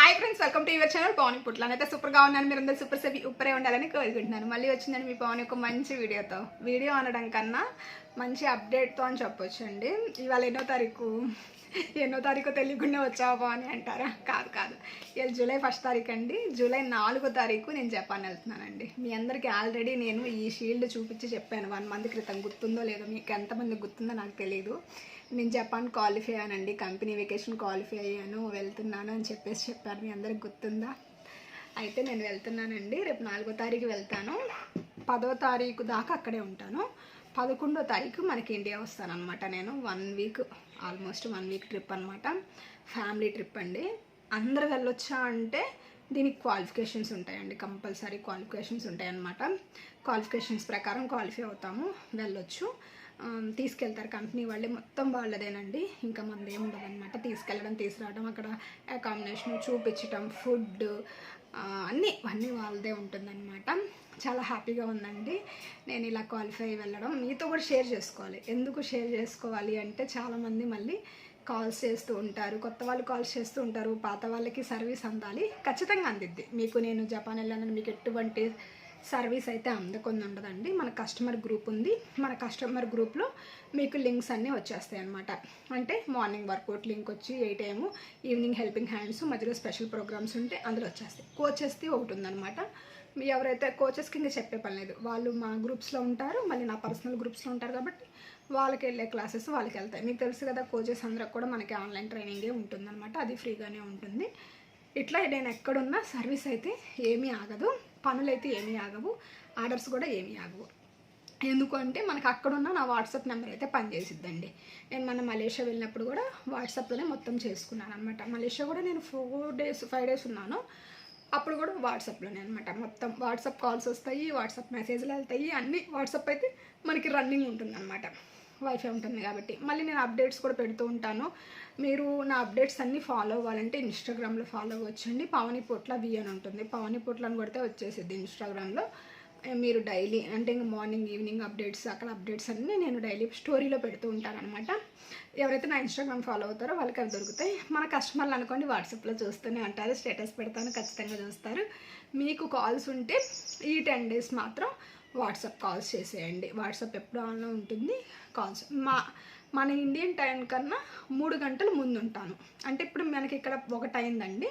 Hi friends welcome to your channel Pawan Putla. అయితే సూపర్గా ఉన్నాను మీరు అందరూ సూపర్ సేపు ఉప్పరే ఉండాలని కోరుకుంటున్నాను. మళ్ళీ వచ్చిందని మీ పవన్ ఒక మంచి వీడియోతో. వీడియో అనడం కన్నా మంచి అప్డేట్తో అని చెప్పొచ్చు అండి. ఇవాళ ఎన్నో తారీఖు ఎన్నో తారీఖు తెలియకుండా వచ్చావా అని అంటారా? కాదు కాదు. ఇవాళ జూలై ఫస్ట్ తారీఖు అండి. జూలై నాలుగో తారీఖు నేను జపాన్ వెళ్తున్నానండి. మీ అందరికీ ఆల్రెడీ నేను ఈ షీల్డ్ చూపించి చెప్పాను. వన్ మంత్ క్రితం గుర్తుందో లేదో మీకు ఎంతమంది గుర్తుందో నాకు తెలియదు నేను జపాన్ క్వాలిఫై అయ్యానండి. కంపెనీ వెకేషన్ క్వాలిఫై అయ్యాను. వెళ్తున్నాను అని చెప్పేసి చెప్పారు. మీ అందరికి గుర్తుందా? అయితే నేను వెళ్తున్నానండి. రేపు నాలుగో తారీఖు వెళ్తాను. పదో తారీఖు దాకా అక్కడే ఉంటాను. పదకొండో తారీఖు మనకి ఇండియా వస్తాను అనమాట నేను. One week almost one week trip అనమాట ఫ్యామిలీ ట్రిప్ అండి. అందరు వెళ్ళొచ్చా అంటే దీనికి క్వాలిఫికేషన్స్ ఉంటాయండి. కంపల్సరీ క్వాలిఫికేషన్స్ ఉంటాయన్నమాట. క్వాలిఫికేషన్స్ ప్రకారం క్వాలిఫై అవుతాము. వెళ్ళొచ్చు. Um, తీసుకెళ్తారు. కంపెనీ వాళ్ళే మొత్తం వాళ్ళదేనండి. ఇంకా మనది ఏమి అనమాట తీసుకెళ్ళడం తీసుకురావడం అక్కడ అకామిడేషన్ చూపించడం ఫుడ్ అన్నీ అన్నీ వాళ్ళదే ఉంటుందన్నమాట. చాలా హ్యాపీగా ఉందండి. నేను ఇలా క్వాలిఫై అయ్యి వెళ్ళడం. మీతో కూడా షేర్ చేసుకోవాలి. ఎందుకు షేర్ చేసుకోవాలి అంటే చాలామంది మళ్ళీ కాల్స్ చేస్తూ ఉంటారు. కొత్త వాళ్ళు కాల్స్ చేస్తూ ఉంటారు. పాత వాళ్ళకి సర్వీస్ అందాలి. ఖచ్చితంగా అందిద్ది. మీకు నేను జపాన్ వెళ్ళానని మీకు ఎటువంటి సర్వీస్ అయితే అందకుండా ఉండదండి. మన కస్టమర్ గ్రూప్ ఉంది. మన కస్టమర్ గ్రూప్లో మీకు లింక్స్ అన్నీ వచ్చేస్తాయి అనమాట అంటే మార్నింగ్ వర్కౌట్ లింక్ వచ్చి ఎయిట్ ఏమో ఈవినింగ్ హెల్పింగ్ హ్యాండ్స్ మధ్యలో స్పెషల్ ప్రోగ్రామ్స్ ఉంటే అందులో వచ్చేస్తాయి. కోచెస్ది ఒకటి ఉందన్నమాట. ఎవరైతే కోచెస్కి ఇంకా చెప్పే పని లేదు వాళ్ళు మా గ్రూప్స్లో ఉంటారు మళ్ళీ నా పర్సనల్ గ్రూప్స్లో ఉంటారు కాబట్టి వాళ్ళకి వెళ్ళే క్లాసెస్ వాళ్ళకి వెళ్తాయి. మీకు తెలుసు కదా కోచెస్ అందరికి కూడా మనకి ఆన్లైన్ ట్రైనింగే ఉంటుందన్నమాట. అది ఫ్రీగానే ఉంటుంది. ఇట్లా నేను ఎక్కడున్నా సర్వీస్ అయితే ఏమీ ఆగదు పనులు అయితే ఏమీ ఆగవు ఆర్డర్స్ కూడా ఏమీ ఆగవు. ఎందుకంటే మనకు అక్కడున్న నా వాట్సాప్ నెంబర్ అయితే పనిచేసిద్దండి. నేను మన మలేషియా వెళ్ళినప్పుడు కూడా వాట్సాప్లోనే మొత్తం చేసుకున్నాను అనమాట మలేషియా కూడా నేను ఫోర్ డేస్ ఫైవ్ డేస్ ఉన్నాను. అప్పుడు కూడా వాట్సాప్లోనే అనమాట మొత్తం వాట్సాప్ కాల్స్ వస్తాయి వాట్సాప్ మెసేజ్లు వెళ్తాయి అన్నీ వాట్సాప్ అయితే మనకి రన్నింగ్ ఉంటుంది అనమాట వైఫై ఉంటుంది కాబట్టి. మళ్ళీ నేను అప్డేట్స్ కూడా పెడుతూ ఉంటాను. మీరు నా అప్డేట్స్ అన్నీ ఫాలో అవ్వాలంటే ఇన్స్టాగ్రామ్లో ఫాలో అవ్వచ్చండి. పవని పొట్ల వి అని ఉంటుంది. పవని పొట్లను కొడితే వచ్చేసిద్ది ఇన్స్టాగ్రామ్లో మీరు డైలీ అంటే ఇంకా మార్నింగ్ ఈవినింగ్ అప్డేట్స్ అక్కడ అప్డేట్స్ అన్నీ నేను డైలీ స్టోరీలో పెడుతూ ఉంటాను అనమాట ఎవరైతే నా ఇన్స్టాగ్రామ్ ఫాలో అవుతారో వాళ్ళకి అవి దొరుకుతాయి. మన కస్టమర్లు అనుకోండి వాట్సాప్లో చూస్తూనే ఉంటారు. స్టేటస్ పెడతాను ఖచ్చితంగా చూస్తారు. మీకు కాల్స్ ఉంటే ఈ టెన్ డేస్ మాత్రం వాట్సాప్ కాల్స్ చేసేయండి. వాట్సాప్ ఎప్పుడు ఆన్లో ఉంటుంది? కాల్స్. మా మన ఇండియన్ టైం కన్నా మూడు గంటలు ముందు ఉంటాను. అంటే ఇప్పుడు మనకి ఇక్కడ ఒకటి అయిందండి.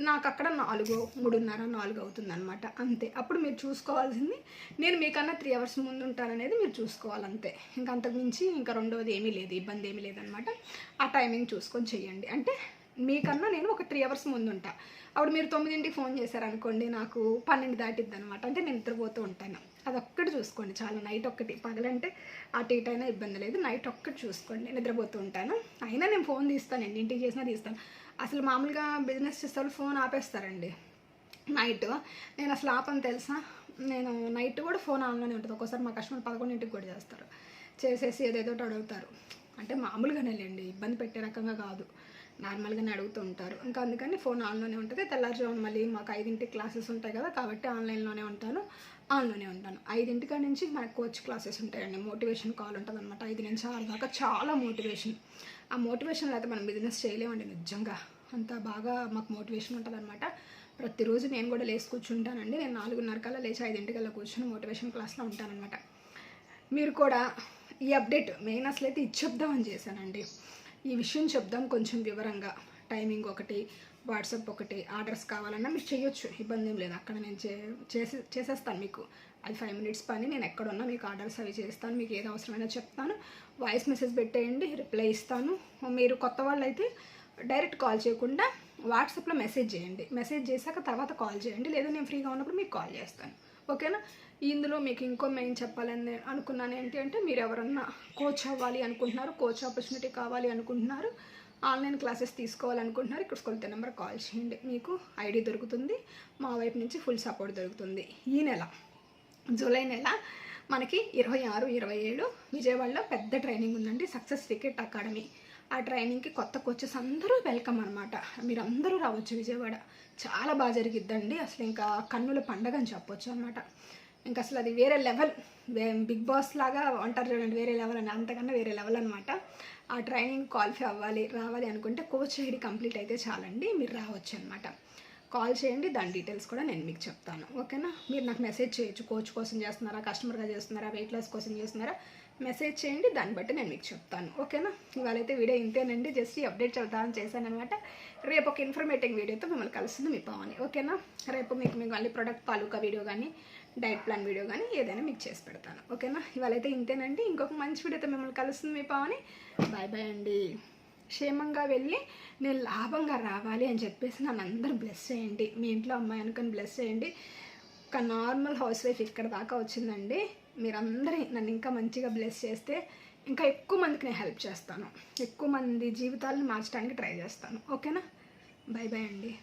నాకు అక్కడ నాలుగు మూడున్నర నాలుగు అవుతుంది అనమాట అంతే. అప్పుడు మీరు చూసుకోవాల్సింది నేను మీకన్నా త్రీ అవర్స్ ముందు ఉంటాననేది మీరు చూసుకోవాలంతే. ఇంకా అంతకుమించి ఇంకా రెండవది ఏమీ లేదు ఇబ్బంది ఏమీ లేదనమాట ఆ టైమింగ్ చూసుకొని చెయ్యండి అంటే మీకన్నా నేను ఒక త్రీ అవర్స్ ముందు ఉంటా అప్పుడు మీరు తొమ్మిదింటికి ఫోన్ చేశారనుకోండి నాకు పన్నెండు దాటిద్ది అనమాట అంటే నేను నిద్రపోతూ ఉంటాను. అదొక్కటి చూసుకోండి చాలా. నైట్ ఒక్కటి. పగలంటే అటు ఇటు అయినా ఇబ్బంది లేదు. నైట్ ఒక్కటి చూసుకోండి. నిద్రపోతూ ఉంటాను. అయినా నేను ఫోన్ తీస్తాను. ఎన్నింటికి చేసినా తీస్తాను. అసలు మామూలుగా బిజినెస్ చేసే వాళ్ళు ఫోన్ ఆపేస్తారండి. నైట్ నేను అసలు ఆపని తెలుసా? నేను నైట్ కూడా ఫోన్ ఆన్లోనే ఉంటుంది. ఒక్కోసారి మా కస్టమర్ పదకొండింటికి కూడా చేస్తారు. చేసేసి ఏదేదో ఒకటి అడుగుతారు. అంటే మామూలుగానే లేండి ఇబ్బంది పెట్టే రకంగా కాదు. నార్మల్గానే అడుగుతూ ఉంటారు ఇంకా అందుకని ఫోన్ ఆన్లోనే ఉంటుంది. తెల్లారుజామున మళ్ళీ మాకు ఐదింటికి క్లాసెస్ ఉంటాయి కదా కాబట్టి ఆన్లైన్లోనే ఉంటాను. ఆన్లోనే ఉంటాను. ఐదింటికా నుంచి మాకు కోచ్ క్లాసెస్ ఉంటాయండి. మోటివేషన్ కాల్ ఉంటుంది అనమాట ఐదు నుంచి ఆరు దాకా చాలా మోటివేషన్. ఆ మోటివేషన్ అయితే మనం బిజినెస్ చేయలేమండి నిజంగా. అంత బాగా మాకు మోటివేషన్ ఉంటుంది అనమాట ప్రతిరోజు నేను కూడా లేచి కూర్చుంటానండి. నేను నాలుగున్నర కల్లా లేచి ఐదింటికల్లా కూర్చొని మోటివేషన్ క్లాస్లో ఉంటానన్నమాట. మీరు కూడా ఈ అప్డేట్ మెయిన్ అసలు అయితే ఇచ్చేద్దామని చేశానండి. ఈ విషయం చెప్దాం కొంచెం వివరంగా. టైమింగ్ ఒకటి వాట్సాప్ ఒకటి ఆర్డర్స్ కావాలన్నా మీరు చేయొచ్చు ఇబ్బంది ఏం లేదు. అక్కడ నేను చే చేసి చేసేస్తాను మీకు. అది ఫైవ్ మినిట్స్ పని నేను ఎక్కడున్నా మీకు ఆర్డర్స్ అవి చేస్తాను మీకు ఏది అవసరమైనా చెప్తాను. వాయిస్ మెసేజ్ పెట్టేయండి రిప్లై ఇస్తాను. మీరు కొత్త వాళ్ళు అయితే డైరెక్ట్ కాల్ చేయకుండా వాట్సాప్లో మెసేజ్ చేయండి. మెసేజ్ చేశాక తర్వాత కాల్ చేయండి లేదా నేను ఫ్రీగా ఉన్నప్పుడు మీకు కాల్ చేస్తాను. ఓకేనా? ఇందులో మీకు ఇంకో మెయిన్ చెప్పాలని అనుకున్నాను ఏంటి అంటే మీరు ఎవరన్నా కోచ్ అవ్వాలి అనుకుంటున్నారు కోచ్ ఆపర్చునిటీ కావాలి అనుకుంటున్నారు ఆన్లైన్ క్లాసెస్ తీసుకోవాలనుకుంటున్నారు ఇక్కడ కొలత నెంబర్ కాల్ చేయండి. మీకు ఐడి దొరుకుతుంది మా వైపు నుంచి ఫుల్ సపోర్ట్ దొరుకుతుంది. ఈ నెల జూలై నెల మనకి ఇరవై ఆరు ఇరవై ఏడు విజయవాడలో పెద్ద ట్రైనింగ్ ఉందండి సక్సెస్ క్రికెట్ అకాడమీ ఆ ట్రైనింగ్కి కొత్త కోచెస్ అందరూ వెల్కమ్ అనమాట మీరు అందరూ రావచ్చు విజయవాడ. చాలా బాగా జరిగిద్దండి అసలు ఇంకా కన్నుల పండగ అని చెప్పొచ్చు అనమాట ఇంకా అసలు అది వేరే లెవెల్. బిగ్ బాస్ లాగా అంటారు చూడండి వేరే లెవెల్ అని. అంతకన్నా వేరే లెవెల్ అనమాట ఆ ట్రైనింగ్ క్వాలిఫై అవ్వాలి రావాలి అనుకుంటే కోచ్ ఐడి కంప్లీట్ అయితే చాలండి మీరు రావచ్చు అనమాట కాల్ చేయండి దాని డీటెయిల్స్ కూడా నేను మీకు చెప్తాను. ఓకేనా? మీరు నాకు మెసేజ్ చేయొచ్చు కోచ్ కోసం చేస్తున్నారా కస్టమర్గా చేస్తున్నారా వెయిట్ లాస్ కోసం చేస్తున్నారా? మెసేజ్ చేయండి దాన్ని బట్టి నేను మీకు చెప్తాను. ఓకేనా? ఇవాళైతే వీడియో ఇంతేనండి. జస్ట్ అప్డేట్ చెప్తానని చేశాను అనమాట రేపు ఒక ఇన్ఫర్మేటివ్ వీడియోతో మిమ్మల్ని కలుస్తుంది మీ పావని. ఓకేనా? రేపు మీకు మీకు మళ్ళీ ప్రొడక్ట్ తాలూకా వీడియో కానీ డైట్ ప్లాన్ వీడియో కానీ ఏదైనా మీకు చేసి పెడతాను. ఓకేనా? ఇవాళైతే ఇంతేనండి. ఇంకొక మంచి వీడియోతో మిమ్మల్ని కలుస్తుంది మీ పావని. బాయ్ బాయ్ అండి. క్షేమంగా వెళ్ళి నేను లాభంగా రావాలి అని చెప్పేసి నన్ను అందరూ బ్లెస్ చేయండి. మీ ఇంట్లో అమ్మాయి అనుకొని బ్లెస్ చేయండి. ఒక నార్మల్ హౌస్ వైఫ్ ఇక్కడ దాకా వచ్చిందండి. మీరందరి నన్ను ఇంకా మంచిగా బ్లెస్ చేస్తే ఇంకా ఎక్కువ మందికి నేను హెల్ప్ చేస్తాను. ఎక్కువ మంది జీవితాలను మార్చడానికి ట్రై చేస్తాను. ఓకేనా? బాయ్ బాయ్ అండి.